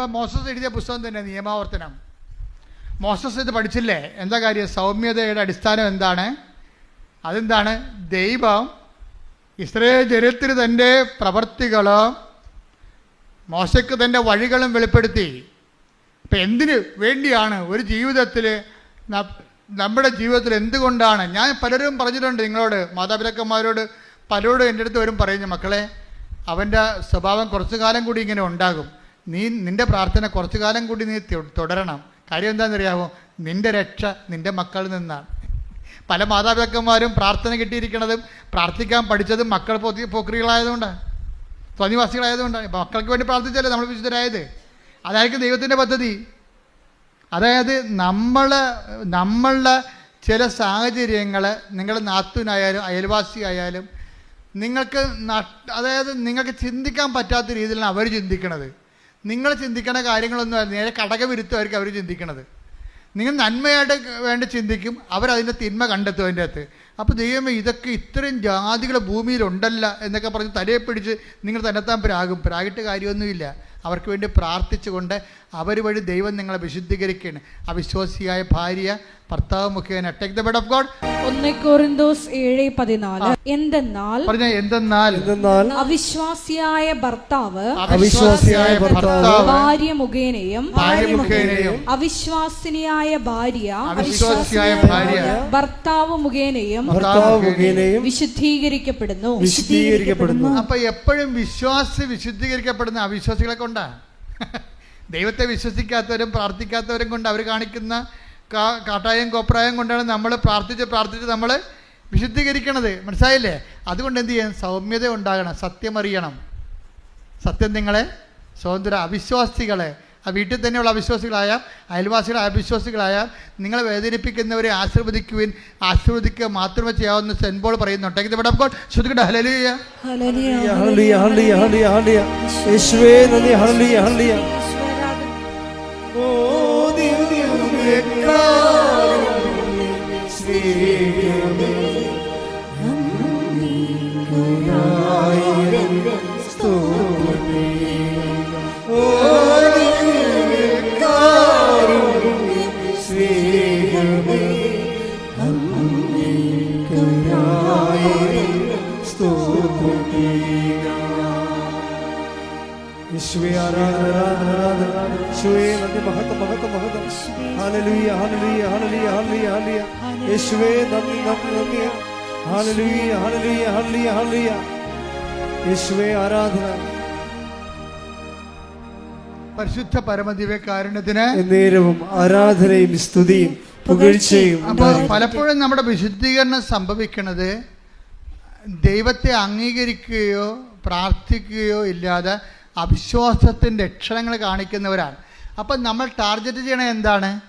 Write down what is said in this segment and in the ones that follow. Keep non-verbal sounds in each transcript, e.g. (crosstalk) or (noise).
Moses എഴുതിയ പുസ്തകം തന്നെ നിയമാവർത്തനം. മോസസ് ഇത് പഠിച്ചില്ലേ? എന്താ കാര്യം? സൗമ്യതയുടെ അടിസ്ഥാനം എന്താണ്? അതെന്താണ്? ദൈവം ഇസ്രയേൽ ജനത്തിന് തന്റെ പ്രവർത്തികളും മോശയ്ക്ക് തന്റെ വഴികളും വെളിപ്പെടുത്തി. അപ്പം എന്തിന് വേണ്ടിയാണ് ഒരു ജീവിതത്തിൽ നമ്മുടെ ജീവിതത്തിൽ എന്തുകൊണ്ടാണ്? ഞാൻ പലരും പറഞ്ഞിട്ടുണ്ട് നിങ്ങളോട് മാതാപിതാക്കന്മാരോട് പലരോടും എന്റെ അടുത്ത് വരും പറയുന്നു മക്കളെ അവന്റെ സ്വഭാവം കുറച്ചു കാലം കൂടി ഇങ്ങനെ ഉണ്ടാകും. നീ നിന്റെ പ്രാർത്ഥന കുറച്ചു കാലം കൂടി നീ തുടരണം. കാര്യം എന്താണെന്നറിയാമോ നിന്റെ രക്ഷ നിന്റെ മക്കളിൽ നിന്നാണ്. പല മാതാപിതാക്കന്മാരും പ്രാർത്ഥന കിട്ടിയിരിക്കുന്നതും പ്രാർത്ഥിക്കാൻ പഠിച്ചതും മക്കൾ പോത്തി പോക്രികളായതുകൊണ്ടാണ് സ്വനിവാസികളായതുകൊണ്ടാണ് ഇപ്പം മക്കൾക്ക് വേണ്ടി പ്രാർത്ഥിച്ചല്ലേ നമ്മൾ വിശുദ്ധരായത്? അതായിരിക്കും ദൈവത്തിന്റെ പദ്ധതി. അതായത് നമ്മൾ നമ്മളുടെ ചില സാഹചര്യങ്ങൾ നാത്തുനായാലും അയൽവാസി ആയാലും നിങ്ങൾക്ക് അതായത് നിങ്ങൾക്ക് ചിന്തിക്കാൻ പറ്റാത്ത രീതിയിലാണ് അവർ ചിന്തിക്കണത്. നിങ്ങൾ ചിന്തിക്കണ കാര്യങ്ങളൊന്നും അല്ല, നേരെ കടകവിരുദ്ധമായിരിക്കും അവർ ചിന്തിക്കണത്. നിങ്ങൾ നന്മയായിട്ട് വേണ്ടി ചിന്തിക്കും അവരതിന്റെ തിന്മ കണ്ടെത്തും അതിന്റെ അകത്ത്. അപ്പോൾ ദൈവമേ ഇതൊക്കെ ഇത്രയും ജാതികൾ ഭൂമിയിലുണ്ടല്ല എന്നൊക്കെ പറഞ്ഞ് തലയെ പിടിച്ച് നിങ്ങൾ തന്നെത്താൻ പ്രാകും പ്രാഗിട്ട് കാര്യമൊന്നുമില്ല. അവർക്ക് വേണ്ടി പ്രാർത്ഥിച്ചുകൊണ്ട് അവർ വഴി ദൈവം നിങ്ങളെ വിശുദ്ധീകരിക്കുകയാണ്. അവിശ്വാസിയായ ഭാര്യ ഭർത്താവ് മുഖേന take the bed of God ഒന്ന് കോറിന്തോസ് ഏഴ് പതിനാല്. എന്തെന്നാൽ പറഞ്ഞ എന്തെന്നാൽ എന്തെന്നാൽ അവിശ്വാസിയായ ഭർത്താവ് അവിശ്വാസിയായ ഭർത്താവ് ഭാര്യ മുഖേനയും ഭാര്യ മുഖേനയും അവിശ്വാസിനിയായ ഭാര്യ അവിശ്വാസിയായ ഭാര്യ ഭർത്താവ് മുഖേനയും ഭർത്താവ് മുഖേനയും വിശുദ്ധീകരിക്കപ്പെടുന്നു. വിശുദ്ധീകരിക്കപ്പെടുന്നു. അപ്പൊ എപ്പോഴും വിശ്വാസി വിശുദ്ധീകരിക്കപ്പെടുന്ന അവിശ്വാസികളെ കൊണ്ടാണ് (laughs) ദൈവത്തെ വിശ്വസിക്കാത്തവരും പ്രാർത്ഥിക്കാത്തവരും കൊണ്ട് അവർ കാണിക്കുന്ന കാ- കാട്ടായം കോപ്രായം കൊണ്ടാണ് നമ്മൾ പ്രാർത്ഥിച്ച് പ്രാർത്ഥിച്ച് നമ്മൾ വിശുദ്ധീകരിക്കണത്. മനസ്സിലായില്ലേ? അതുകൊണ്ട് എന്ത് ചെയ്യണം? സൗമ്യത ഉണ്ടാകണം. സത്യമറിയണം. സത്യം നിങ്ങളെ സ്വതന്ത്ര അവിശ്വാസികളെ ആ വീട്ടിൽ തന്നെയുള്ള അവിശ്വാസികളായ അയൽവാസികളായ അവിശ്വാസികളായ നിങ്ങളെ വേദനിപ്പിക്കുന്നവരെ ആശീർവദിക്കുവിൻ ആശീർവദിക്കുക മാത്രമേ ചെയ്യാവുന്ന സെൻബോൾ പറയുന്നുണ്ട് ഇവിടെ യേശുവേ ആരാധന ആരാധന ആരാധന യേശുവേ നന്ദി മഹത്വം മഹത്വം മഹത്വം. യേശുവേ നന്ദി നന്ദി നന്ദി. യേശുവേ ആരാധന. പരിശുദ്ധ പരമദിവ്യകാരുണ്യത്തിന് നേരവും ആരാധനയും സ്തുതിയും പുകഴ്ചയും അപ്പോൾ പലപ്പോഴും നമ്മുടെ വിശുദ്ധീകരണം സംഭവിക്കുന്നത് ദൈവത്തെ അംഗീകരിക്കുകയോ പ്രാർത്ഥിക്കുകയോ ഇല്ലാതെ അവിശ്വാസത്തിന്റെ ക്ഷണങ്ങൾ കാണിക്കുന്നവരാണ്. അപ്പം നമ്മൾ ടാർഗറ്റ് ചെയ്യണത് എന്താണ്?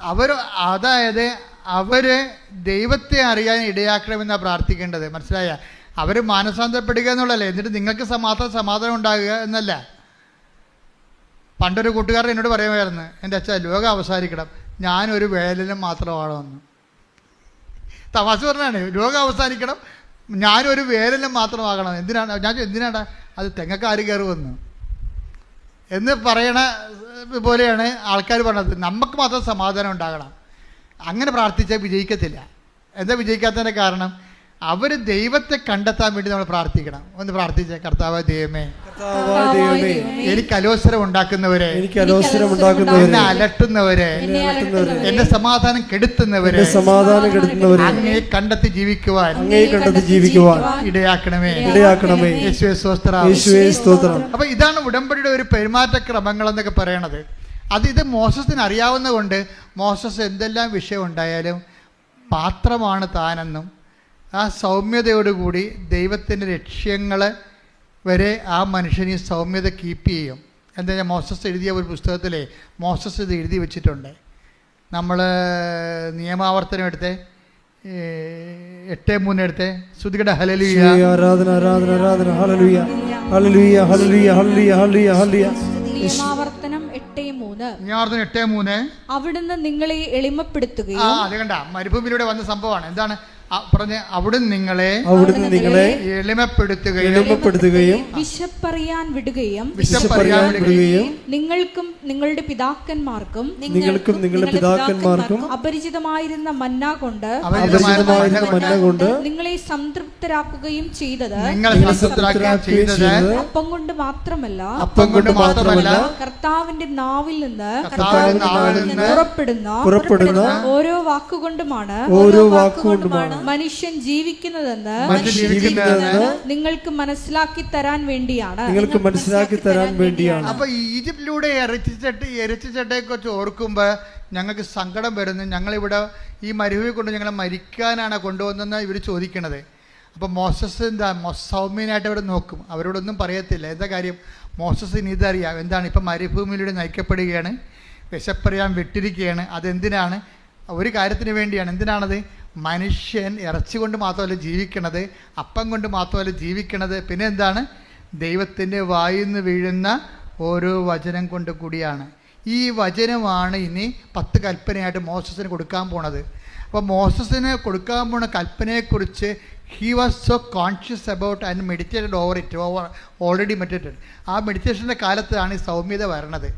അവർ അതായത് അവർ ദൈവത്തെ അറിയാൻ ഇടയാക്കണമെന്നാണ് പ്രാർത്ഥിക്കേണ്ടത്. മനസ്സിലായ? അവർ മാനസാന്തരപ്പെടുക എന്നുള്ളതല്ലേ. എന്നിട്ട് നിങ്ങൾക്ക് മാത്രം സമാധാനം ഉണ്ടാകുക എന്നല്ല. പണ്ടൊരു കൂട്ടുകാരൻ എന്നോട് പറയുമായിരുന്നു എന്റെ അച്ഛൻ ലോകം അവസാനിക്കണം. ഞാനൊരു വേലനും മാത്രമാണോന്ന് തമാശ പറഞ്ഞാണ്. ലോകം അവസാനിക്കണം. ഞാനൊരു വേലനും മാത്രമാകണം എന്തിനാണ്? ഞാൻ എന്തിനാടാ? അത് തെങ്ങക്കാര് കയറുമെന്ന് എന്ന് പറയണ പോലെയാണ് ആൾക്കാർ പറഞ്ഞത്. നമുക്ക് മാത്രം സമാധാനം ഉണ്ടാകണം. അങ്ങനെ പ്രാർത്ഥിച്ചാൽ വിജയിക്കത്തില്ല. എന്താ വിജയിക്കാത്തതിന്റെ കാരണം? അവർ ദൈവത്തെ കണ്ടെത്താൻ വേണ്ടി നമ്മൾ പ്രാർത്ഥിക്കണം. ഒന്ന് പ്രാർത്ഥിച്ച കർത്താവ് ദൈവമേ എനിക്ക് അലോസരം ഉണ്ടാക്കുന്നവരെ എനിക്ക് അലോസരം ഉണ്ടാക്കുന്നവരെ എന്നെ അലട്ടുന്നവരെ എന്നെ അലട്ടുന്നവരെ എന്റെ സമാധാനം കെടുത്തുന്നവരെ സമാധാനം കെടുത്തുന്നവരെ അങ്ങേ കണ്ടെത്തി ജീവിക്കുവാൻ അങ്ങേ കണ്ടെത്തി ജീവിക്കുവാൻ ഇടയാക്കണമേ. ഇടയാക്കണമേ. യേശുവേ സ്തോത്രം. യേശുവേ സ്തോത്രം. അപ്പൊ ഇതാണ് ഉടമ്പടിയുടെ ഒരു പെരുമാറ്റ ക്രമങ്ങൾ എന്നൊക്കെ പറയണത്. അത് ഇത് മോസസിന് അറിയാവുന്ന കൊണ്ട് മോസസ് എന്തെല്ലാം വിഷയം ഉണ്ടായാലും പാത്രമാണ് താനെന്നും ആ സൗമ്യതയോടുകൂടി ദൈവത്തിന്റെ ലക്ഷ്യങ്ങൾ വരെ ആ മനുഷ്യൻ ഈ സൗമ്യത കീപ്പ് ചെയ്യും. എന്താ വെച്ചാൽ മോസസ് എഴുതിയ ഒരു പുസ്തകത്തിലെ മോസസ് ഇത് എഴുതി വെച്ചിട്ടുണ്ട്. നമ്മൾ നിയമാവർത്തനം എടുത്തേ. എട്ട് മൂന്ന് എടുത്തേ. ശ്രുതികട ഹലലിയ ആരാധന ആരാധന ആരാധന. Hallelujah. Hallelujah hallelujah hallelujah hallelujah hallelujah. നിയമാവർത്തനം എട്ട് മൂന്ന്. നിയമാവർത്തനം എട്ട് മൂന്ന്. അവിടുന്ന് നിങ്ങളെ ആ എളിമപ്പെടുത്തുകയും അത് കണ്ട. മരുഭൂമിയിലൂടെ വന്ന സംഭവമാണ്. എന്താണ്? പറഞ്ഞ് അവിടുന്ന് നിങ്ങളെ അവിടുന്ന് നിങ്ങളെ എളിമപ്പെടുത്തുകയും എളിമപ്പെടുത്തുകയും വിശപ്പറിയാൻ വിടുകയും വിശപ്പറിയാൻ വിടുകയും നിങ്ങൾക്കും നിങ്ങളുടെ പിതാക്കന്മാർക്കും നിങ്ങൾക്കും നിങ്ങളുടെ പിതാക്കന്മാർക്കും അപരിചിതമായിരുന്ന മന്ന കൊണ്ട് അപരിചിതമായിരുന്ന മന്ന കൊണ്ട് നിങ്ങളെ സംതൃപ്തരാക്കുകയും ചെയ്തത് നിങ്ങളെ സംതൃപ്തരാക്കുകയും അപ്പം കൊണ്ട് മാത്രമല്ല അപ്പം കൊണ്ട് മാത്രമല്ല കർത്താവിന്റെ നാവിൽ നിന്ന് കർത്താവിന്റെ നാവിൽ നിന്ന് പുറപ്പെടുന്ന പുറപ്പെടുന്ന ഓരോ വാക്കുകൊണ്ടുമാണ് ഓരോ വാക്കുകൊണ്ടുമാണ് മനുഷ്യൻ ജീവിക്കുന്നതെന്ന് നിങ്ങൾക്ക് മനസ്സിലാക്കി തരാൻ വേണ്ടിയാണ്. നിങ്ങൾക്ക് മനസ്സിലാക്കി തരാൻ വേണ്ടിയാണ്. അപ്പൊ ഈജിപ്തിലൂടെ ഇറച്ചിച്ചട്ടി ഇറച്ചിച്ചട്ടയെ കുറിച്ച് ഓർക്കുമ്പോ ഞങ്ങൾക്ക് സങ്കടം വരുന്നു. ഞങ്ങളിവിടെ ഈ മരുഭൂമി കൊണ്ട് ഞങ്ങളെ മരിക്കാനാണ് കൊണ്ടുവന്നെന്ന് ഇവർ ചോദിക്കണത്. അപ്പോൾ മോസസ് എന്താ? സൗമ്യനായിട്ട് അവിടെ നോക്കും. അവരോടൊന്നും പറയത്തില്ല. എന്താ കാര്യം? മോസസിന് ഇതറിയാം. എന്താണ്? ഇപ്പം മരുഭൂമിയിലൂടെ നയിക്കപ്പെടുകയാണ്. വിശപ്പറിയാൻ വിട്ടിരിക്കുകയാണ്. അതെന്തിനാണ്? ഒരു കാര്യത്തിന് വേണ്ടിയാണ്. എന്തിനാണത്? മനുഷ്യൻ ഇറച്ചി കൊണ്ട് മാത്രമല്ല ജീവിക്കണത് അപ്പം കൊണ്ട് മാത്രമല്ല ജീവിക്കണത്. പിന്നെ എന്താണ്? ദൈവത്തിന്റെ വായിൽ നിന്ന് വീഴുന്ന ഓരോ വചനം കൊണ്ട് കൂടിയാണ്. ഈ വചനമാണ് ഇനി പത്ത് കൽപ്പനയായിട്ട് മോസസിന് കൊടുക്കാൻ പോണത്. അപ്പോൾ മോസസിന് കൊടുക്കാൻ പോണ കൽപ്പനയെക്കുറിച്ച് he was so conscious about and meditated over it over already meditated ആ മെഡിറ്റേഷന്റെ കാലത്താണ് ഈ സൗമ്യത വരണത്.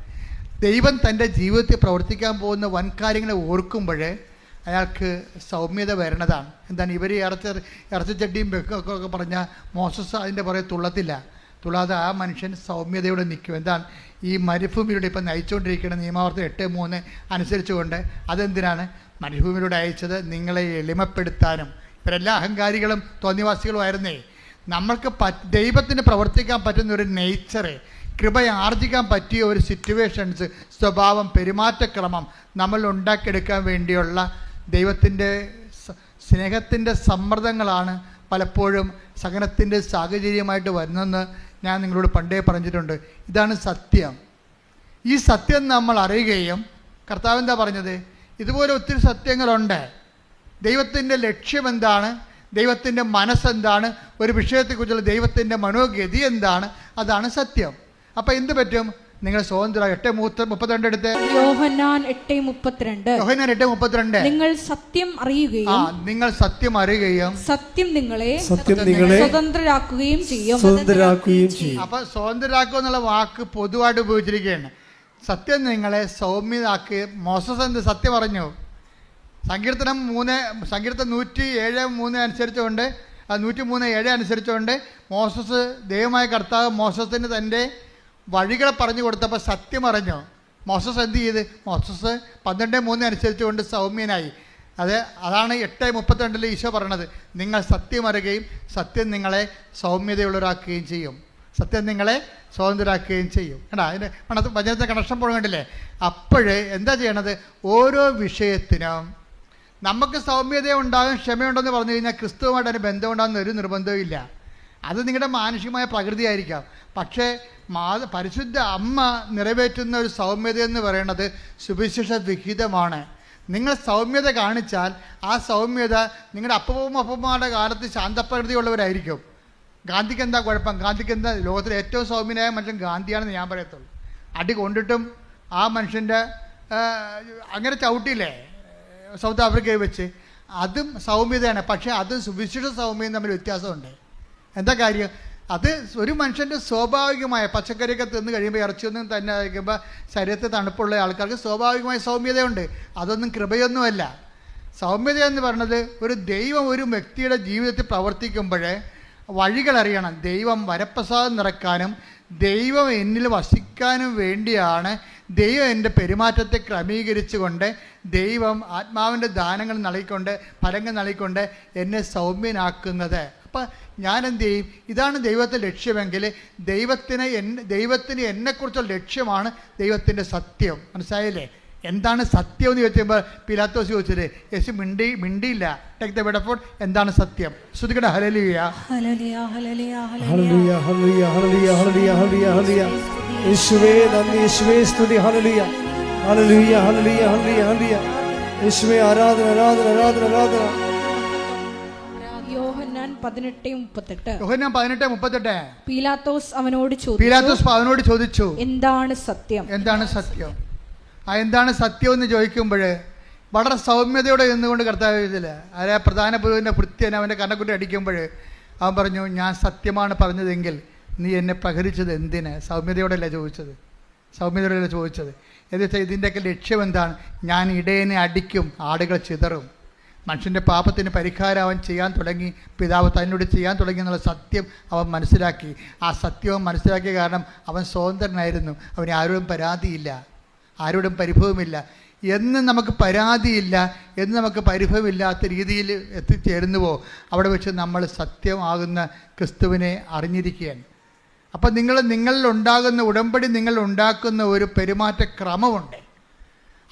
ദൈവം തന്റെ ജീവിതത്തിൽ പ്രവർത്തിക്കാൻ പോകുന്ന വൻ കാര്യങ്ങളെ ഓർക്കുമ്പോൾ അയാൾക്ക് സൗമ്യത വരണതാണ്. എന്താണ് ഇവർ ഇറച്ച ഇറച്ചച്ചട്ടിയും വെക്കൊക്കെ ഒക്കെ പറഞ്ഞാൽ മോസസ് അതിന്റെ പുറകെ തുള്ളത്തില്ല. തുള്ളാതെ ആ മനുഷ്യൻ സൗമ്യതയോടെ നിൽക്കും. എന്താണ്? ഈ മരുഭൂമിയിലൂടെ ഇപ്പം നയിച്ചുകൊണ്ടിരിക്കുന്ന നിയമാവർത്തനം എട്ട് മൂന്ന് അനുസരിച്ചുകൊണ്ട് അതെന്തിനാണ്? മരുഭൂമിയിലൂടെ അയച്ചത് നിങ്ങളെ എളിമപ്പെടുത്താനും. ഇവരെല്ലാ അഹങ്കാരികളും തോന്നിവാസികളുമായിരുന്നേ നമ്മൾക്ക് പറ്റ് ദൈവത്തിന് പ്രവർത്തിക്കാൻ പറ്റുന്ന ഒരു നേച്ചർ കൃപ ആർജിക്കാൻ പറ്റിയ ഒരു സിറ്റുവേഷൻസ് സ്വഭാവം പെരുമാറ്റക്രമം നമ്മൾ ഉണ്ടാക്കിയെടുക്കാൻ വേണ്ടിയുള്ള ദൈവത്തിന്റെ സ്നേഹത്തിന്റെ സമ്മർദ്ദങ്ങളാണ് പലപ്പോഴും സഹനത്തിന്റെ സാഹചര്യമായിട്ട് വരുന്നതെന്ന് ഞാൻ നിങ്ങളോട് പണ്ടേ പറഞ്ഞിട്ടുണ്ട്. ഇതാണ് സത്യം. ഈ സത്യം നമ്മൾ അറിയുകയും കർത്താവ് എന്താ പറഞ്ഞത്? ഇതുപോലെ ഒത്തിരി സത്യങ്ങളുണ്ട്. ദൈവത്തിന്റെ ലക്ഷ്യം എന്താണ്? ദൈവത്തിന്റെ മനസ്സെന്താണ് ഒരു വിഷയത്തെക്കുറിച്ചുള്ള ദൈവത്തിന്റെ മനോഗതി എന്താണ്? അതാണ് സത്യം. അപ്പോൾ എന്ത് പറ്റും? നിങ്ങൾ സ്വതന്ത്ര എട്ട് മുപ്പത്തിരണ്ട് എടുത്ത്. യോഹന്നാൻ എട്ട് മുപ്പത്തിരണ്ട്. യോഹന്നാൻ എട്ട് മുപ്പത്തിരണ്ട്. നിങ്ങൾ സത്യം ആ അറിയുകയും നിങ്ങൾ സത്യം അറിയുകയും സത്യം നിങ്ങളെ സത്യം നിങ്ങളെ സ്വതന്ത്രരാക്കുകയും ചെയ്യും. സ്വതന്ത്രരാക്കുകയും ചെയ്യും. അപ്പൊ സ്വതന്ത്രരാക്കുക എന്നുള്ള വാക്ക് പൊതുവായിട്ട് ഉപയോഗിച്ചിരിക്കുകയാണ്. സത്യം നിങ്ങളെ സൗമ്യതാക്കി മോസസ് എന്ത് സത്യം പറഞ്ഞു സങ്കീർത്തനം മൂന്ന് സങ്കീർത്തനം നൂറ്റി ഏഴ് മൂന്ന് അനുസരിച്ചുകൊണ്ട് നൂറ്റി മൂന്ന് ഏഴ് അനുസരിച്ചുകൊണ്ട് മോസസ് ദൈവമായ കർത്താവ് മോസസിന് തന്റെ വഴികളെ പറഞ്ഞു കൊടുത്തപ്പോൾ സത്യം മോസസ് എന്ത് ചെയ്ത്? മോസസ് പന്ത്രണ്ട് മൂന്ന് അനുസരിച്ചുകൊണ്ട് സൗമ്യനായി. അത് അതാണ് എട്ട് മുപ്പത്തിരണ്ടിൽ ഈശോ പറയണത്. നിങ്ങൾ സത്യം അറിയുകയും സത്യം നിങ്ങളെ സൗമ്യതയുള്ളവരാക്കുകയും ചെയ്യും. സത്യം നിങ്ങളെ സ്വതന്ത്രരാക്കുകയും ചെയ്യും. കേട്ടോ അതിന് പണത്ത് വചനത്തെ കണക്ഷൻ പോകണ്ടില്ലേ അപ്പോഴേ എന്താ ചെയ്യണത്? ഓരോ വിഷയത്തിനും നമുക്ക് സൗമ്യത ഉണ്ടാകും ക്ഷമയുണ്ടെന്ന് പറഞ്ഞു കഴിഞ്ഞാൽ ക്രിസ്തുവുമായിട്ട് അതിന് ബന്ധമുണ്ടാകുന്ന ഒരു നിർബന്ധവും ഇല്ല അത് നിങ്ങളുടെ മാനുഷികമായ പ്രകൃതിയായിരിക്കാം. പക്ഷേ മാ പരിശുദ്ധ അമ്മ നിറവേറ്റുന്ന ഒരു സൗമ്യത എന്ന് പറയുന്നത് സുവിശേഷ വിഹിതമാണ്. നിങ്ങൾ സൗമ്യത കാണിച്ചാൽ ആ സൗമ്യത നിങ്ങളുടെ അപ്പവും അപ്പമാരുടെ കാലത്ത് ശാന്തപ്രകൃതിയുള്ളവരായിരിക്കും. ഗാന്ധിക്ക് എന്താ കുഴപ്പം? ഗാന്ധിക്ക് എന്താ ലോകത്തിലെ ഏറ്റവും സൗമ്യനായ മനുഷ്യൻ ഗാന്ധിയാണെന്ന് ഞാൻ പറയത്തുള്ളൂ. അടി കൊണ്ടിട്ടും ആ മനുഷ്യന്റെ അങ്ങനെ ചവിട്ടിയില്ലേ? സൗത്ത് ആഫ്രിക്കയിൽ വെച്ച്. അതും സൗമ്യതയാണ്. പക്ഷേ അതും സുവിശേഷ സൗമ്യയും തമ്മിൽ വ്യത്യാസമുണ്ട്. എന്താ കാര്യം? അത് ഒരു മനുഷ്യന്റെ സ്വാഭാവികമായ പച്ചക്കറിയൊക്കെ തിന്ന് കഴിയുമ്പോൾ ഇറച്ചിയൊന്നും തന്നെ കഴിക്കുമ്പോൾ ശരീരത്തിൽ തണുപ്പുള്ള ആൾക്കാർക്ക് സ്വാഭാവികമായ സൗമ്യതയുണ്ട്. അതൊന്നും കൃപയൊന്നുമല്ല. സൗമ്യത എന്ന് പറയുന്നത് ഒരു ദൈവം ഒരു വ്യക്തിയുടെ ജീവിതത്തിൽ പ്രവർത്തിക്കുമ്പോഴേ വഴികൾ അറിയണം. ദൈവം വരപ്രസാദം നിറക്കാനും ദൈവം എന്നിൽ വസിക്കാനും വേണ്ടിയാണ് ദൈവം എന്റെ പെരുമാറ്റത്തെ ക്രമീകരിച്ചുകൊണ്ട് ദൈവം ആത്മാവിന്റെ ദാനങ്ങൾ നൽകിക്കൊണ്ട് ഫലങ്ങൾ നൽകിക്കൊണ്ട് എന്നെ സൗമ്യനാക്കുന്നത്. അപ്പം ഞാൻ എന്ത് ചെയ്യും ഇതാണ് ദൈവത്തെ ലക്ഷ്യമെങ്കിൽ ദൈവത്തിന് എന്നെ ദൈവത്തിന് എന്നെക്കുറിച്ചുള്ള ലക്ഷ്യമാണ് ദൈവത്തിന്റെ സത്യം. മനസ്സിലായല്ലേ? എന്താണ് സത്യം എന്ന് ചോദിച്ചപ്പോൾ പിലാത്തോസ് ചോദിച്ചത് യേശു മിണ്ടി മിണ്ടിയില്ല. ടേക്ക് ദ ബെഡഫോൺ എന്താണ് സത്യം? ശ്രുതികട hallelujah hallelujah, hallelujah, hallelujah. Hallelujah hallelujah hallelujah hallelujah hallelujah hallelujah. യേശുവേ നന്ദി. യേശുവേ സ്തുതി. Hallelujah. Hallelujah hallelujah hallelujah hallelujah. യേശുവേ ആരാധന ആരാധന ആരാധന ആരാധന. പതിനെട്ട് മുപ്പത്തെട്ട്. യോഹന്നാൻ പതിനെട്ട് മുപ്പത്തെട്ട്. പീലാത്തോസ് അവനോട് ചോദിച്ചു പീലാത്തോസ് അവനോട് ചോദിച്ചു എന്താണ് സത്യം? എന്താണ് സത്യം? ആ എന്താണ് സത്യം? എന്ന് ചോദിക്കുമ്പോൾ വളരെ സൗമ്യതയോടെ നിന്നുകൊണ്ട് കർത്താവ് ചെയ്തില്ല അതായത് പ്രധാന പുരുവിന്റെ ഭൃത്യൻ അവന്റെ കണ്ണക്കുട്ടി അടിക്കുമ്പോൾ അവൻ പറഞ്ഞു ഞാൻ സത്യമാണ് പറഞ്ഞതെങ്കിൽ നീ എന്നെ പ്രഹരിച്ചത് എന്തിന്? സൗമ്യതയോടെയല്ല ചോദിച്ചത്. സൗമ്യതയോടെയല്ല ചോദിച്ചത്. എന്ന് വെച്ചാൽ ഇതിന്റെയൊക്കെ ലക്ഷ്യം എന്താണ്? ഞാൻ ഇടയനെ അടിക്കും ആടുകൾ ചിതറും. മനുഷ്യന്റെ പാപത്തിന് പരിഹാരം ചെയ്യാൻ തുടങ്ങി പിതാവ് തന്നോട് ചെയ്യാൻ തുടങ്ങി എന്നുള്ള സത്യം അവൻ മനസ്സിലാക്കി. ആ സത്യവും മനസ്സിലാക്കിയ കാരണം അവൻ സ്വതന്ത്രനായിരുന്നു. അവന് ആരോടും പരാതിയില്ല. ആരോടും പരിഭവമില്ല. എന്ന് നമുക്ക് പരാതിയില്ല എന്ന് നമുക്ക് പരിഭവമില്ലാത്ത രീതിയിൽ എത്തിച്ചേരുന്നുവോ? അവിടെ വെച്ച് നമ്മൾ സത്യമാകുന്ന ക്രിസ്തുവിനെ അറിഞ്ഞിരിക്കുകയാണ്. അപ്പം നിങ്ങൾ നിങ്ങളിൽ ഉണ്ടാകുന്ന ഉടമ്പടി നിങ്ങൾ ഉണ്ടാക്കുന്ന ഒരു പെരുമാറ്റ ക്രമമുണ്ട്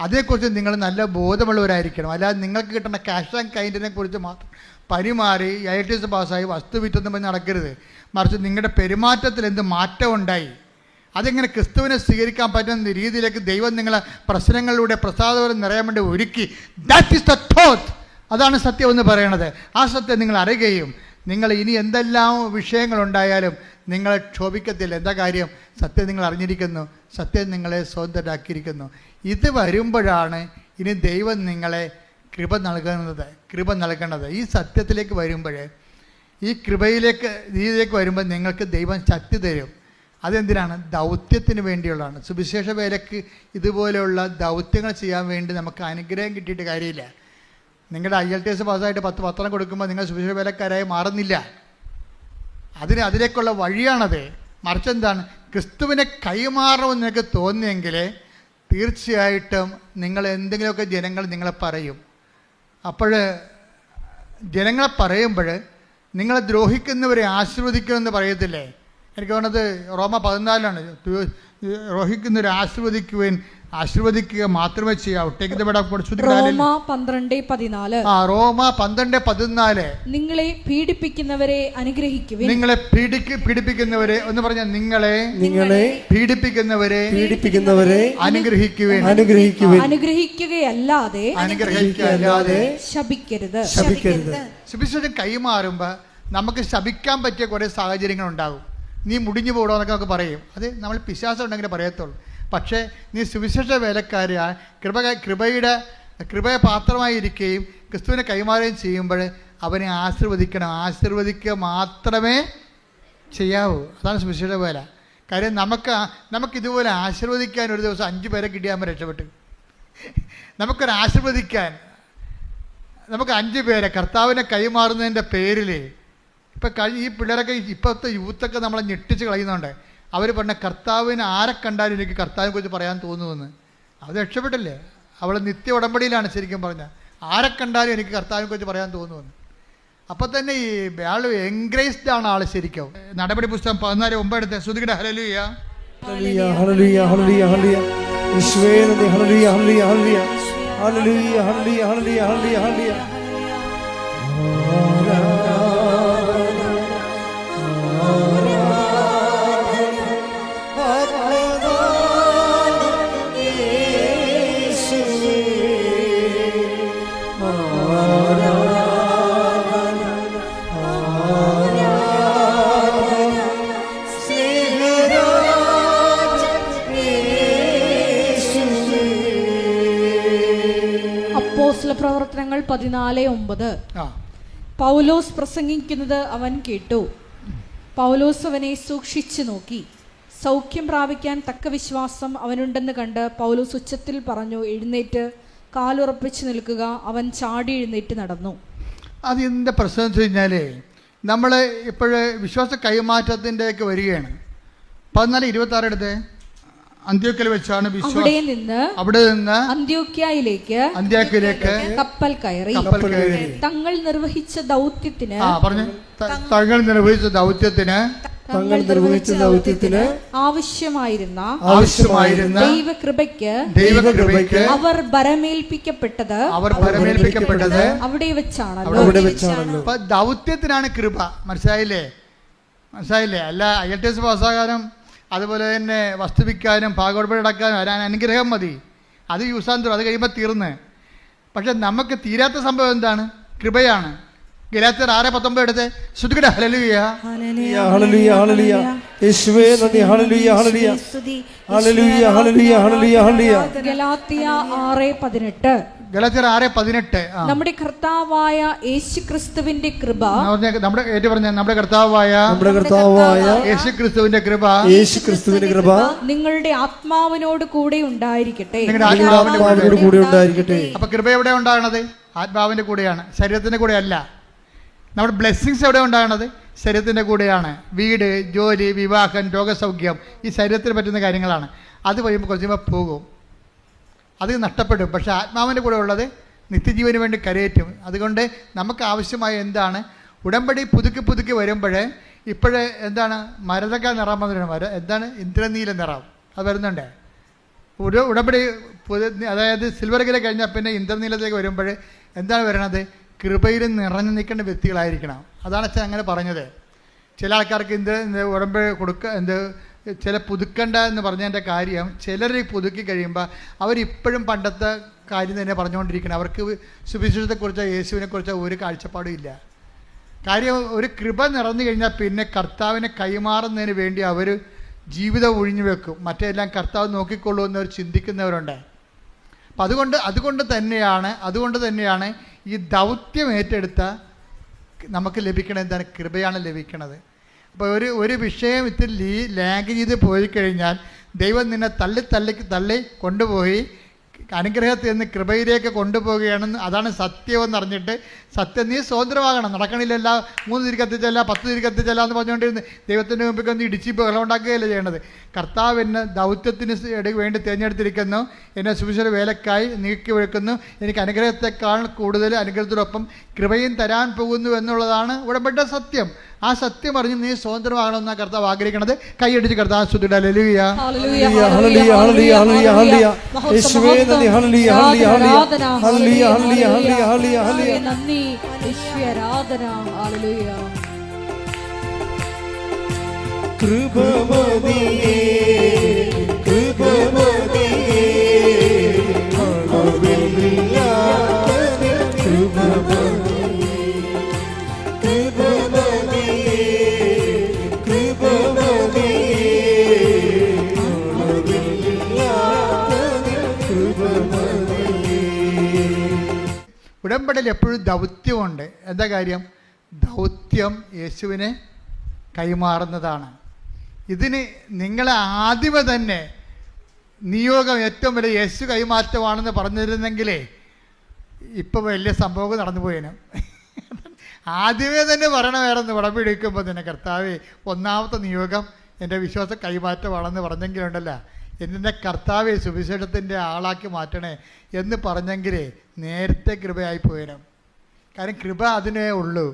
അതേക്കുറിച്ച് നിങ്ങൾ നല്ല ബോധമുള്ളവരായിരിക്കണം. അല്ലാതെ നിങ്ങൾക്ക് കിട്ടുന്ന ക്യാഷ് ആൻഡ് കൈൻഡിനെ കുറിച്ച് മാത്രം പരിമാറി ഐ ടി എസ് പാസ്സായി വസ്തു വിറ്റൊന്നും നടക്കരുത്. മറിച്ച് നിങ്ങളുടെ പെരുമാറ്റത്തിൽ എന്ത് മാറ്റം ഉണ്ടായി? അതെങ്ങനെ ക്രിസ്തുവിനെ സ്വീകരിക്കാൻ പറ്റുന്ന രീതിയിലേക്ക് ദൈവം നിങ്ങളെ പ്രശ്നങ്ങളിലൂടെ പ്രസാദപരം നിറയാൻ വേണ്ടി ഒരുക്കി. ദാറ്റ് ഈസ് ദ തോത്ത് അതാണ് സത്യം എന്ന് പറയണത്. ആ സത്യം നിങ്ങൾ അറിയുകയും നിങ്ങൾ ഇനി എന്തെല്ലാം വിഷയങ്ങളുണ്ടായാലും നിങ്ങളെ ക്ഷോഭിക്കത്തില്ല. എന്താ കാര്യം? സത്യം നിങ്ങൾ അറിഞ്ഞിരിക്കുന്നു. സത്യം നിങ്ങളെ സ്വതന്ത്രരാക്കിയിരിക്കുന്നു. ഇത് വരുമ്പോഴാണ് ഇനി ദൈവം നിങ്ങളെ കൃപ നൽകുന്നത് കൃപ നൽകേണ്ടത്. ഈ സത്യത്തിലേക്ക് വരുമ്പോൾ ഈ കൃപയിലേക്ക് രീതിയിലേക്ക് വരുമ്പോൾ നിങ്ങൾക്ക് ദൈവം ശക്തി തരും. അതെന്തിനാണ്? ദൗത്യത്തിന് വേണ്ടിയുള്ളതാണ്. സുവിശേഷ വേലയ്ക്ക് ഇതുപോലെയുള്ള ദൗത്യങ്ങൾ ചെയ്യാൻ വേണ്ടി നമുക്ക് അനുഗ്രഹം കിട്ടിയിട്ട് കാര്യമില്ല. നിങ്ങളുടെ ഐ എൽ ടി എസ് പാസ്സായിട്ട് പത്ത് പത്രം കൊടുക്കുമ്പോൾ നിങ്ങൾ സുവിശേഷ വേലക്കാരായി മാറുന്നില്ല. അതിന് അതിലേക്കുള്ള വഴിയാണത്. മറിച്ച് എന്താണ്? ക്രിസ്തുവിനെ കൈമാറണമെന്ന് നിനക്ക് തോന്നിയെങ്കിൽ തീർച്ചയായിട്ടും നിങ്ങൾ എന്തെങ്കിലുമൊക്കെ ജനങ്ങൾ നിങ്ങളെ പറയും. അപ്പോൾ ജനങ്ങളെ പറയുമ്പോൾ നിങ്ങളെ ദ്രോഹിക്കുന്നവരെ ആശീർവദിക്കുമെന്ന് പറയത്തില്ലേ? എനിക്ക് തോന്നുന്നത് റോമ പതിനാലിലാണ്. ദ്രോഹിക്കുന്നവരെ ആശീർവദിക്കുവാൻ ആശീർവദിക്കുക മാത്രമേ ചെയ്യാവൂ. റോമ പന്ത്രണ്ട് പതിനാല്. ആ റോമ പന്ത്രണ്ട് പതിനാല്. നിങ്ങളെ പീഡിപ്പിക്കുന്നവരെ അനുഗ്രഹിക്കുവിൻ. നിങ്ങളെ പീഡിപ്പിക്കുന്നവരെ എന്ന് പറഞ്ഞാൽ നിങ്ങളെ നിങ്ങളെ പീഡിപ്പിക്കുന്നവരെ പീഡിപ്പിക്കുന്നവരെ അനുഗ്രഹിക്കുവാൻ. അനുഗ്രഹിക്കുവിൻ. അനുഗ്രഹിക്കുകയല്ലാതെ അനുഗ്രഹിക്കുകയല്ലാതെ ശപിക്കരുത്. ശപിക്കരുത്. സുവിശേഷം കൈമാറുമ്പോ നമുക്ക് ശപിക്കാൻ പറ്റിയ കുറെ സാഹചര്യങ്ങൾ ഉണ്ടാകും നീ മുടിഞ്ഞു പോകണമെന്നൊക്കെ നമുക്ക് പറയും. അത് നമ്മൾ പിശാസം ഉണ്ടെങ്കിൽ പറയത്തുള്ളൂ. പക്ഷേ നീ സുവിശേഷ വേലക്കാരിയാ കൃപ കൃപയുടെ കൃപയെ പാത്രമായിരിക്കുകയും ക്രിസ്തുവിനെ കൈമാറുകയും ചെയ്യുമ്പോൾ അവനെ ആശീർവദിക്കണം. ആശീർവദിക്കുക മാത്രമേ ചെയ്യാവൂ. അതാണ് സുവിശേഷ വേല. കാര്യം നമുക്ക് നമുക്ക് നമുക്കിതുപോലെ ആശീർവദിക്കാൻ ഒരു ദിവസം അഞ്ച് പേരെ കിട്ടിയാൽ നമ്മൾ രക്ഷപ്പെട്ടു. നമുക്കൊരു ആശീർവദിക്കാൻ നമുക്ക് അഞ്ച് പേരെ കർത്താവിനെ കൈമാറുന്നതിന്റെ പേരിൽ ഇപ്പം കഴിഞ്ഞ ഈ പിള്ളേരൊക്കെ ഇപ്പോഴത്തെ യൂത്തൊക്കെ നമ്മളെ ഞെട്ടിച്ച് കളയുന്നുണ്ട്. അവർ പറഞ്ഞ കർത്താവിന് ആരെ കണ്ടാലും എനിക്ക് കർത്താവിനെ കുറിച്ച് പറയാൻ തോന്നുമെന്ന്. അത് രക്ഷപ്പെട്ടില്ലേ? അവൾ നിത്യ ഉടമ്പടിയിലാണ് ശരിക്കും പറഞ്ഞത് ആരെ കണ്ടാലും എനിക്ക് കർത്താവിനെ കുറിച്ച് പറയാൻ തോന്നുമെന്ന്. അപ്പോൾ തന്നെ ഈ ആൾ എൻഗ്രേസ്ഡ് ആണ് ആൾ ശരിക്കും. നടപടി പുസ്തകം പതിനാല് ഒമ്പതെടുത്ത് Hallelujah, ഹലലുയ hallelujah, hallelujah, ഹല്ലേലൂയ പതിനാല് ഒമ്പത്. പൗലോസ് പ്രസംഗിക്കുന്നത് അവൻ കേട്ടു. പൗലോസ് അവനെ സൂക്ഷിച്ചു നോക്കി. സൗഖ്യം പ്രാപിക്കാൻ തക്ക വിശ്വാസം അവനുണ്ടെന്ന് കണ്ട് പൗലോസ് ഉച്ചത്തിൽ പറഞ്ഞു എഴുന്നേറ്റ് കാലുറപ്പിച്ച് നിൽക്കുക. അവൻ ചാടി എഴുന്നേറ്റ് നടന്നു. അത് എന്താ പ്രശ്നം എന്ന് വെച്ച് കഴിഞ്ഞാൽ നമ്മൾ ഇപ്പോഴേ വിശ്വാസ കൈമാറ്റത്തിന്റെയൊക്കെ വരികയാണ്. പതിനാല് ഇരുപത്തി ആറ് എടുത്ത്? അന്ത്യോക്കൽ വെച്ചാണ് അവിടെ വിശ്വാസം നിന്ന് അവിടെ നിന്ന് അന്ത്യോക്യയിലേക്ക് അന്ത്യാക്കിലേക്ക് കപ്പൽ കയറി കപ്പൽ കയറി. തങ്ങൾ നിർവഹിച്ച ദൗത്യത്തിന് ആ പറഞ്ഞു. തങ്ങൾ നിർവഹിച്ച ദൗത്യത്തിന് തങ്ങൾ നിർവഹിച്ച ദൗത്യത്തിന് ആവശ്യമായിരുന്ന ആവശ്യമായിരുന്ന ദൈവകൃപയ്ക്ക് ദൈവകൃപയ്ക്ക് അവർ ബരമേൽപ്പിക്കപ്പെട്ടത് അവർ പരമേൽപ്പിക്കപ്പെട്ടത് അവിടെ വെച്ചാണ് അവിടെ വെച്ചാണല്ലോ. ദൗത്യത്തിനാണ് കൃപ. മനസ്സിലായില്ലേ? മനസ്സിലായില്ലേ? അല്ല ഐ എൽ ടി എസ് പാസ്സാകാനും അതുപോലെ തന്നെ വസ്തുവിക്കാനും ഭാഗവടക്കാനും വരാൻ അനുഗ്രഹം മതി. അത് യൂസാന്തരം അത് കഴിയുമ്പോൾ തീർന്ന്. പക്ഷെ നമുക്ക് തീരാത്ത സംഭവം എന്താണ്? കൃപയാണ്. ഗലാത്തർ ആറ് പത്തൊമ്പത് എടുത്ത് ശ്രുതികട ഹലലുയ ഹല്ലേലൂയ ഹല്ലേലൂയ ഹല്ലേലൂയ യേശുവേ നന്ദി ഗലാത്തിയ ആറ് പതിനെട്ട്. ഗലത്തിയർ ആറ് പതിനെട്ട്. നമ്മുടെ കർത്താവായ യേശു ക്രിസ്തുവിന്റെ കൃപ നമ്മുടെ ഏറ്റു പറഞ്ഞ നമ്മുടെ കർത്താവായ നമ്മുടെ കർത്താവായ യേശു ക്രിസ്തുവിന്റെ കൃപ. യേശു ക്രിസ്തുവിന്റെ കൃപ നിങ്ങളുടെ ആത്മാവിനോട് കൂടെ ഉണ്ടായിരിക്കട്ടെ. നിങ്ങളുടെ ആത്മാവിനോട് കൂടെ ഉണ്ടായിരിക്കട്ടെ. അപ്പൊ കൃപ എവിടെ ഉണ്ടാകണത്? ആത്മാവിന്റെ കൂടെയാണ്. ശരീരത്തിന്റെ കൂടെ അല്ല നമ്മുടെ ബ്ലെസ്സിങ്സ് എവിടെ ഉണ്ടാകണത്? ശരീരത്തിന്റെ കൂടെയാണ്. വീട് ജോലി വിവാഹം രോഗസൗഖ്യം ഈ ശരീരത്തിന് പറ്റുന്ന കാര്യങ്ങളാണ്. അത് കഴിയുമ്പോൾ കുറച്ച് കഴിയുമ്പോൾ പോകും. അത് നഷ്ടപ്പെടും. പക്ഷേ ആത്മാവിന്റെ കൂടെ ഉള്ളത് നിത്യജീവന് വേണ്ടി കരയേറ്റും. അതുകൊണ്ട് നമുക്ക് ആവശ്യമായ എന്താണ്? ഉടമ്പടി പുതുക്കി പുതുക്കി വരുമ്പോഴേ ഇപ്പോഴേ എന്താണ്? മരതക്ക നിറം മര എന്താണ്? ഇന്ദ്രനീല നിറം. അത് വരുന്നുണ്ട്. ഒരു ഉടമ്പടി പുതു അതായത് സിൽവർ കില കഴിഞ്ഞാൽ പിന്നെ ഇന്ദ്രനീലത്തേക്ക് വരുമ്പോൾ എന്താണ് വരണത്? കൃപയിൽ നിറഞ്ഞു നിൽക്കേണ്ട വ്യക്തികളായിരിക്കണം. അതാണ് അച്ഛൻ അങ്ങനെ പറഞ്ഞത്. ചില ആൾക്കാർക്ക് എന്ത് ഉടമ്പടി കൊടുക്കുക എന്ത് ചില പുതുക്കണ്ട എന്ന് പറഞ്ഞതിന്റെ കാര്യം ചിലർ പുതുക്കി കഴിയുമ്പോൾ അവരിപ്പോഴും പണ്ടത്തെ കാര്യം തന്നെ പറഞ്ഞുകൊണ്ടിരിക്കണം. അവർക്ക് സുവിശേഷത്തെക്കുറിച്ചോ യേശുവിനെക്കുറിച്ചോ ഒരു കാഴ്ചപ്പാടും ഇല്ല. കാര്യം ഒരു കൃപ നിറഞ്ഞു കഴിഞ്ഞാൽ പിന്നെ കർത്താവിനെ കൈമാറുന്നതിന് വേണ്ടി അവർ ജീവിതം ഒഴിഞ്ഞു വെക്കും. മറ്റെല്ലാം കർത്താവ് നോക്കിക്കൊള്ളൂ എന്നവർ ചിന്തിക്കുന്നവരുണ്ട്. അപ്പം അതുകൊണ്ട് അതുകൊണ്ട് തന്നെയാണ് അതുകൊണ്ട് തന്നെയാണ് ഈ ദൗത്യം ഏറ്റെടുത്ത നമുക്ക് ലഭിക്കണ എന്താണ്? കൃപയാണ് ലഭിക്കണത്. അപ്പോൾ ഒരു ഒരു വിഷയം ഇത്തിരി ലീ ലാഗ് ചെയ്ത് പോയി കഴിഞ്ഞാൽ ദൈവം നിന്നെ തള്ളി തള്ളി തള്ളി കൊണ്ടുപോയി. അനുഗ്രഹത്തിൽ നിന്ന് കൃപയിലേക്ക് കൊണ്ടുപോവുകയാണെന്ന് അതാണ് സത്യമെന്ന് അറിഞ്ഞിട്ട് സത്യം നീ സ്വതന്ത്രമാകണം. നടക്കണില്ലല്ല മൂന്ന് തിരി കത്തിച്ചല്ല പത്ത് തിരി കത്തിച്ചല്ല എന്ന് പറഞ്ഞുകൊണ്ടിരുന്ന് ദൈവത്തിന്റെ മുമ്പിൽ ഒന്ന് ഇടിച്ച് ബഹളം ഉണ്ടാക്കുകയല്ല ചെയ്യേണ്ടത് കർത്താവ് എന്നെ ദൗത്യത്തിന് വേണ്ടി തിരഞ്ഞെടുത്തിരിക്കുന്നു. എന്നെ സുവിശേഷ വേലക്കായി നീക്കി വെക്കുന്നു. എനിക്ക് അനുഗ്രഹത്തെക്കാൾ കൂടുതൽ അനുഗ്രഹത്തിനൊപ്പം കൃപയും തരാൻ പോകുന്നു എന്നുള്ളതാണ് ഉടമ്പെട്ട സത്യം. ആ സത്യം അറിഞ്ഞ് നീ സ്വതന്ത്രമാകണമെന്നാണ് കർത്താവ് ആഗ്രഹിക്കണത്. കൈയടിച്ച് കർത്താവ് സ്തുതിയുടെ hallelujah, hallelujah, hallelujah, hallelujah, hallelujah. യേശുവേ നന്ദി, hallelujah, hallelujah, hallelujah. Hallelujah, hallelujah, hallelujah. നന്ദി. യേശുവേ, ആരാധന. ഹല്ലേലൂയ. കൃപമതിയേ കൃപമതിയേ. ഉടമ്പടിയിൽ എപ്പോഴും ദൗത്യമുണ്ട്. എന്താ കാര്യം? ദൗത്യം യേശുവിനെ കൈമാറുന്നതാണ്. ഇതിന് നിങ്ങളെ ആദ്യമേ തന്നെ നിയോഗം ഏറ്റവും വലിയ യേശു കൈമാറ്റമാണെന്ന് പറഞ്ഞിരുന്നെങ്കിലേ ഇപ്പോൾ വലിയ സംഭവം നടന്നു പോയേനും. ആദ്യമേ തന്നെ പറയണമായിരുന്നു ഉടമ്പെടുക്കുമ്പോൾ തന്നെ കർത്താവേ ഒന്നാമത്തെ നിയോഗം എന്റെ വിശ്വാസ കൈമാറ്റമാണെന്ന് പറഞ്ഞെങ്കിലുണ്ടല്ല. എന്നെ കർത്താവെ സുവിശേഷത്തിന്റെ ആളാക്കി മാറ്റണേ എന്ന് പറഞ്ഞെങ്കിലേ നേരത്തെ കൃപയായി പോയിരം കാരണം കൃപ അതിനേ ഉള്ളൂ.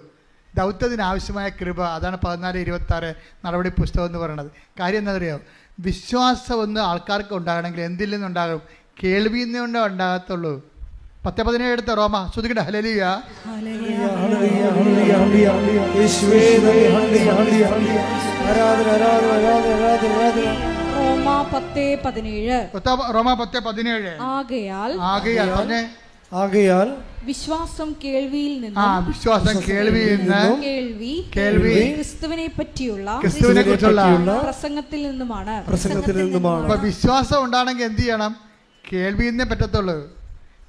ദൗത്യത്തിന് ആവശ്യമായ കൃപ അതാണ് പതിനാല് ഇരുപത്തി ആറ് നടപടി പുസ്തകം എന്ന് പറയുന്നത്. കാര്യം എന്താ വിശ്വാസം ഒന്ന് ആൾക്കാർക്ക് ഉണ്ടാകണമെങ്കിൽ എന്തിൽ നിന്നുണ്ടാകും? കേൾവിയിൽ നിന്നുകൊണ്ടേ ഉണ്ടാകത്തുള്ളൂ. പത്ത് പതിനേഴ് എടുത്ത റോമ ശ്രുതിക്കട്ടെ ഹലലിയ. ആരാധന ആരാധന ആരാധന ആരാധന ആരാധന റോമ പത്ത് പതിനേഴ്. റോമ പത്ത് പതിനേഴ്. ആകയാൽ ആകെയാൽ പറഞ്ഞേ. ആകയാൽ വിശ്വാസം കേൾവിയിൽ ആ വിശ്വാസം കേൾവിയിൽ നിന്ന് കേൾവി കേൾവി ക്രിസ്തുവിനെ പറ്റിയുള്ള ക്രിസ്തുവിനെ കുറിച്ചുള്ള പ്രസംഗത്തിൽ നിന്നുമാണ്. പ്രസംഗത്തിൽ നിന്നുമാണ്. അപ്പൊ വിശ്വാസം ഉണ്ടാണെങ്കിൽ എന്ത് ചെയ്യണം? കേൾവിയിൽ നിന്നേ പറ്റത്തുള്ളൂ.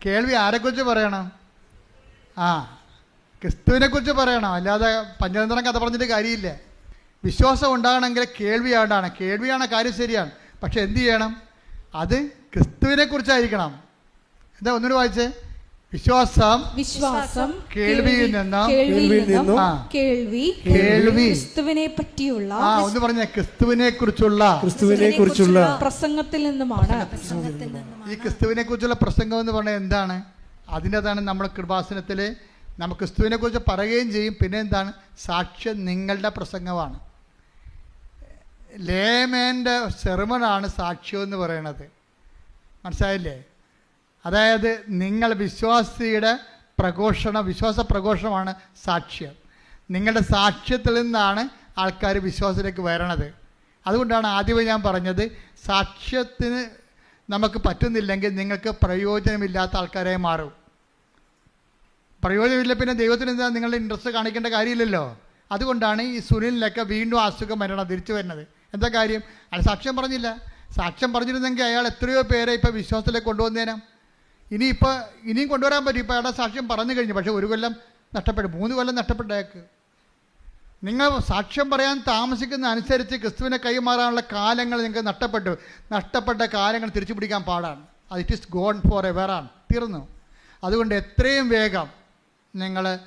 കേൾവി ആരെക്കുറിച്ച് പറയണം? ആ ക്രിസ്തുവിനെ കുറിച്ച് പറയണം. അല്ലാതെ പഞ്ചതന്ത്രം കഥ പറഞ്ഞിട്ട് കാര്യമില്ല. വിശ്വാസം ഉണ്ടാകണമെങ്കിൽ കേൾവിയാണ്ടാണ് കേൾവിയാണ് കാര്യം ശരിയാണ്. പക്ഷെ എന്ത് ചെയ്യണം? അത് ക്രിസ്തുവിനെ കുറിച്ചായിരിക്കണം എന്താ ഒന്നുകൂടി വായിച്ചേ? വിശ്വാസം വിശ്വാസം കേൾവിയിൽ നിന്നും കേൾവിയിൽ നിന്നും കേൾവി കേൾവി. ക്രിസ്തുവിനെ പറ്റിയുള്ള ആ ഒന്ന് പറഞ്ഞ. ക്രിസ്തുവിനെ കുറിച്ചുള്ള ക്രിസ്തുവിനെ കുറിച്ചുള്ള പ്രസംഗത്തിൽ നിന്നുമാണ്. ഈ ക്രിസ്തുവിനെ കുറിച്ചുള്ള പ്രസംഗം എന്ന് പറഞ്ഞാൽ എന്താണ്? അതിന്റെതാണ് നമ്മുടെ കൃപാസനത്തിൽ നമ്മൾ ക്രിസ്തുവിനെ കുറിച്ച് പറയുകയും ചെയ്യും. പിന്നെ എന്താണ്? സാക്ഷ്യം നിങ്ങളുടെ പ്രസംഗമാണ്. ലേമേന്റെ സെർമണാണ് സാക്ഷ്യം എന്ന് പറയണത്. മനസ്സിലായില്ലേ? അതായത് നിങ്ങൾ വിശ്വാസിയുടെ പ്രഘോഷണം വിശ്വാസ പ്രഘോഷണമാണ് സാക്ഷ്യം. നിങ്ങളുടെ സാക്ഷ്യത്തിൽ നിന്നാണ് ആൾക്കാർ വിശ്വാസത്തിലേക്ക് വരണത്. അതുകൊണ്ടാണ് ആദ്യമേ ഞാൻ പറഞ്ഞത് സാക്ഷ്യത്തിന് നമുക്ക് പറ്റുന്നില്ലെങ്കിൽ നിങ്ങൾക്ക് പ്രയോജനമില്ലാത്ത ആൾക്കാരെ മാറും. പ്രയോജനമില്ല പിന്നെ ദൈവത്തിന് എന്താ നിങ്ങളുടെ ഇൻട്രസ്റ്റ് കാണിക്കേണ്ട കാര്യമില്ലല്ലോ. അതുകൊണ്ടാണ് ഈ സുനിലിനൊക്കെ വീണ്ടും അസുഖം വരണം തിരിച്ചു വരുന്നത് എന്താ കാര്യം? അയാൾ സാക്ഷ്യം പറഞ്ഞില്ല. സാക്ഷ്യം പറഞ്ഞിരുന്നെങ്കിൽ അയാൾ എത്രയോ പേരെ ഇപ്പോൾ വിശ്വാസത്തിലേക്ക് കൊണ്ടുവന്നേനാം. ഇനിയിപ്പോൾ ഇനിയും കൊണ്ടുവരാൻ പറ്റും. ഇപ്പോൾ അയാളുടെ സാക്ഷ്യം പറഞ്ഞു കഴിഞ്ഞു. പക്ഷേ ഒരു കൊല്ലം നഷ്ടപ്പെട്ടു. മൂന്ന് കൊല്ലം നഷ്ടപ്പെട്ടേക്ക് നിങ്ങൾ സാക്ഷ്യം പറയാൻ താമസിക്കുന്ന അനുസരിച്ച് ക്രിസ്തുവിനെ കൈമാറാനുള്ള കാലങ്ങൾ നിങ്ങൾക്ക് നഷ്ടപ്പെട്ടു. നഷ്ടപ്പെട്ട കാലങ്ങൾ തിരിച്ചു പിടിക്കാൻ പാടാണ്. അത് ഇറ്റ് ഇസ് ഗോൺ ഫോർ എവറാണ് തീർന്നു. അതുകൊണ്ട് എത്രയും വേഗം നിങ്ങൾ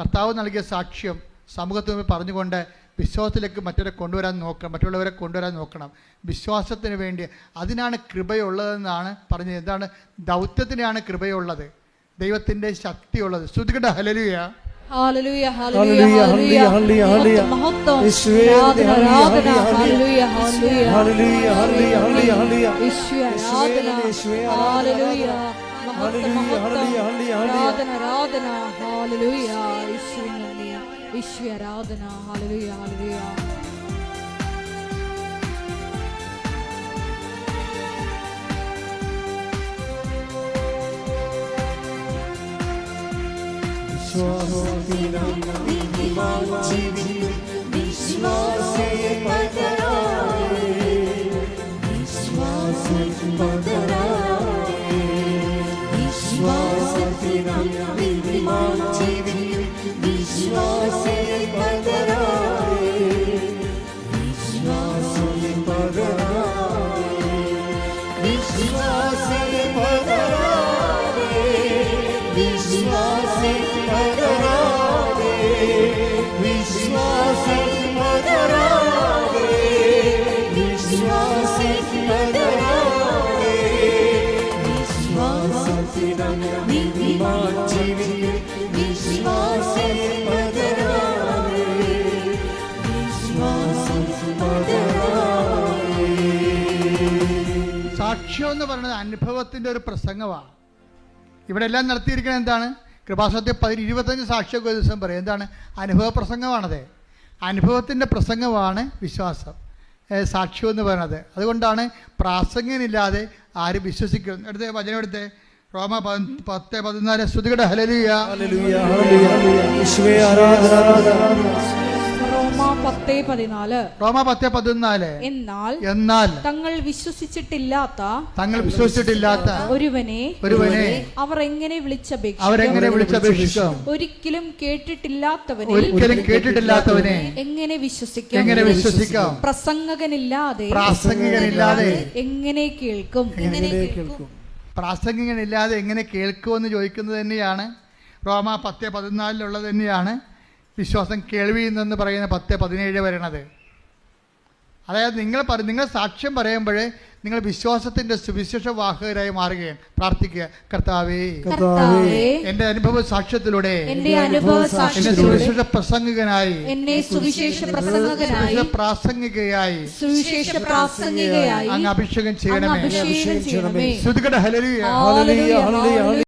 കർത്താവ് നൽകിയ സാക്ഷ്യം സമൂഹത്തിന് മുമ്പിൽ പറഞ്ഞുകൊണ്ട് വിശ്വാസത്തിലേക്ക് മറ്റവരെ കൊണ്ടുവരാൻ നോക്കണം മറ്റുള്ളവരെ കൊണ്ടുവരാൻ നോക്കണം. വിശ്വാസത്തിന് വേണ്ടി അതിനാണ് കൃപയുള്ളതെന്നാണ് പറഞ്ഞത്. എന്താണ്? ദൗത്യത്തിനാണ് കൃപയുള്ളത്. ദൈവത്തിന്റെ ശക്തിയുള്ളത്. ശ്രുതികട hallelujah hallelujah hallelujah, hallelujah, hallelujah, hallelujah. മഹത്വം യേശുവേ, ആരാധന ഹല്ലേലൂയ, ആരാധന. ഹല്ലേലൂയ, യേശുവേ ആരാധന. യേശുവേ, ആരാധന, ഹല്ലേലൂയ സാക്ഷ്യം എന്ന് പറയുന്നത് അനുഭവത്തിന്റെ ഒരു പ്രസംഗമാണ്. ഇവിടെ എല്ലാം നടത്തിയിരിക്കുന്നത് എന്താണ്? കൃപാസത്യ പതിന് ഇരുപത്തഞ്ച് സാക്ഷിയൊക്കെ ദിവസം പറയും. എന്താണ്? അനുഭവ പ്രസംഗമാണത്. അനുഭവത്തിന്റെ പ്രസംഗമാണ് വിശ്വാസം. സാക്ഷ്യം എന്ന് പറയുന്നത്. അതുകൊണ്ടാണ് പ്രാസംഗനില്ലാതെ ആരും വിശ്വസിക്കുന്നത്. എടുത്ത് വചനം എടുത്ത്. റോമ പത്ത് പതിനാല്. ശ്രുതികട ഹലലിയ പത്തേ പതിനാല്. റോമ പത്ത് പതിനാല്. എന്നാൽ എന്നാൽ തങ്ങൾ വിശ്വസിച്ചിട്ടില്ലാത്ത തങ്ങൾ വിശ്വസിച്ചിട്ടില്ലാത്ത ഒരുവനെ ഒരുവനെ അവർ എങ്ങനെ വിളിച്ചപേക്ഷിക്കും? അവരെങ്ങനെ വിളിച്ചപേക്ഷിക്കും? ഒരിക്കലും കേട്ടിട്ടില്ലാത്തവനെ ഒരിക്കലും കേട്ടിട്ടില്ലാത്തവനെ എങ്ങനെ വിശ്വസിക്കും? എങ്ങനെ വിശ്വസിക്കാം? പ്രസംഗകനില്ലാതെ പ്രാസംഗികനില്ലാതെ എങ്ങനെ കേൾക്കും? എങ്ങനെ കേൾക്കും? പ്രാസംഗികനില്ലാതെ എങ്ങനെ കേൾക്കുമെന്ന് ചോദിക്കുന്നത് തന്നെയാണ് റോമ പത്ത് പതിനാലിലുള്ളത് തന്നെയാണ്. വിശ്വാസം കേൾവിയിൽ നിന്ന് പറയുന്ന പത്ത് പതിനേഴ് വരണത്. അതായത് നിങ്ങൾ പറ നിങ്ങൾ സാക്ഷ്യം പറയുമ്പോഴേ നിങ്ങൾ വിശ്വാസത്തിന്റെ സുവിശേഷ വാഹകരായി മാറുകയാണ്. പ്രാർത്ഥിക്കുക. കർത്താവേ കർത്താവേ എന്റെ അനുഭവ സാക്ഷ്യത്തിലൂടെ എന്റെ അനുഭവ എന്നെ സാക്ഷ്യത്തിലൂടെ സുവിശേഷ പ്രസംഗികനായി എന്നെ സുവിശേഷ പ്രസംഗകനായി സുവിശേഷ പ്രാസംഗികയായി സുവിശേഷ പ്രാസംഗികയായി അങ്ങ് അഭിഷേകം ചെയ്യണമേ. ശ്രുതികട ഹലരിയ ഹല്ലേലൂയ, ഹല്ലേലൂയ, ഹല്ലേലൂയ.